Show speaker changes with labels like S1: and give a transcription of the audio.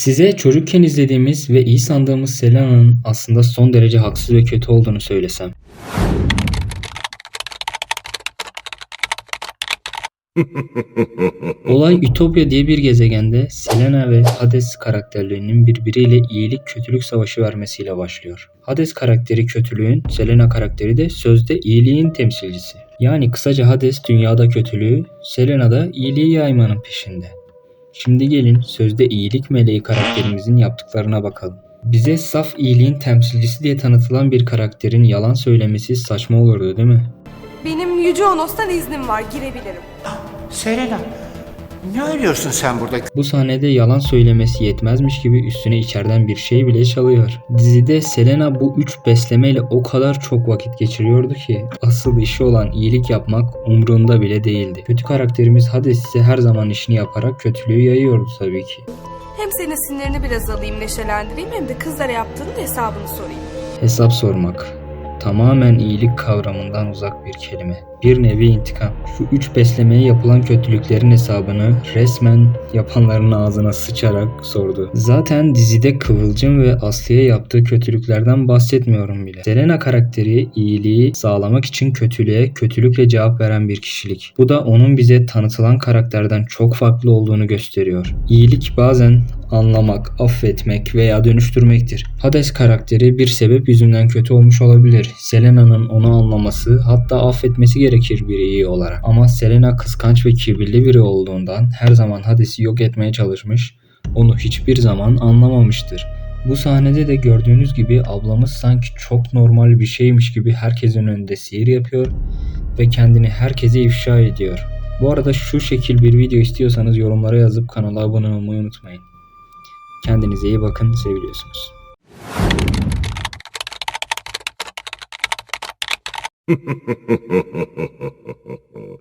S1: Size çocukken izlediğimiz ve iyi sandığımız Selena'nın aslında son derece haksız ve kötü olduğunu söylesem. Olay Ütopya diye bir gezegende Selena ve Hades karakterlerinin birbiriyle iyilik kötülük savaşı vermesiyle başlıyor. Hades karakteri kötülüğün, Selena karakteri de sözde iyiliğin temsilcisi. Yani kısaca Hades dünyada kötülüğü, Selena da iyiliği yaymanın peşinde. Şimdi gelin sözde iyilik meleği karakterimizin yaptıklarına bakalım. Bize saf iyiliğin temsilcisi diye tanıtılan bir karakterin yalan söylemesi saçma olurdu değil mi?
S2: Benim Yüce Onos'tan iznim var, girebilirim.
S3: Selena, ne arıyorsun sen burada?
S1: Bu sahnede yalan söylemesi yetmezmiş gibi üstüne içeriden bir şey bile çalıyor. Dizide Selena bu üç beslemeyle o kadar çok vakit geçiriyordu ki asıl işi olan iyilik yapmak umrunda bile değildi. Kötü karakterimiz Hades ise her zaman işini yaparak kötülüğü yayıyordu tabii ki.
S2: Hem senin sinirlerini biraz alayım, neşelendireyim hem de kızlara yaptığının hesabını sorayım.
S1: Hesap sormak. Tamamen iyilik kavramından uzak bir kelime. Bir nevi intikam. Şu üç beslemeye yapılan kötülüklerin hesabını resmen yapanların ağzına sıçarak sordu. Zaten dizide Kıvılcım ve Aslı'ya yaptığı kötülüklerden bahsetmiyorum bile. Selena karakteri iyiliği sağlamak için kötülüğe kötülükle cevap veren bir kişilik. Bu da onun bize tanıtılan karakterden çok farklı olduğunu gösteriyor. İyilik bazen anlamak, affetmek veya dönüştürmektir. Hades karakteri bir sebep yüzünden kötü olmuş olabilir. Selena'nın onu anlaması hatta affetmesi gerekir bir iyi olarak. Ama Selena kıskanç ve kibirli biri olduğundan her zaman Hades'i yok etmeye çalışmış, onu hiçbir zaman anlamamıştır. Bu sahnede de gördüğünüz gibi ablamız sanki çok normal bir şeymiş gibi herkesin önünde sihir yapıyor ve kendini herkese ifşa ediyor. Bu arada şu şekil bir video istiyorsanız yorumlara yazıp kanala abone olmayı unutmayın. Kendinize iyi bakın, seviliyorsunuz.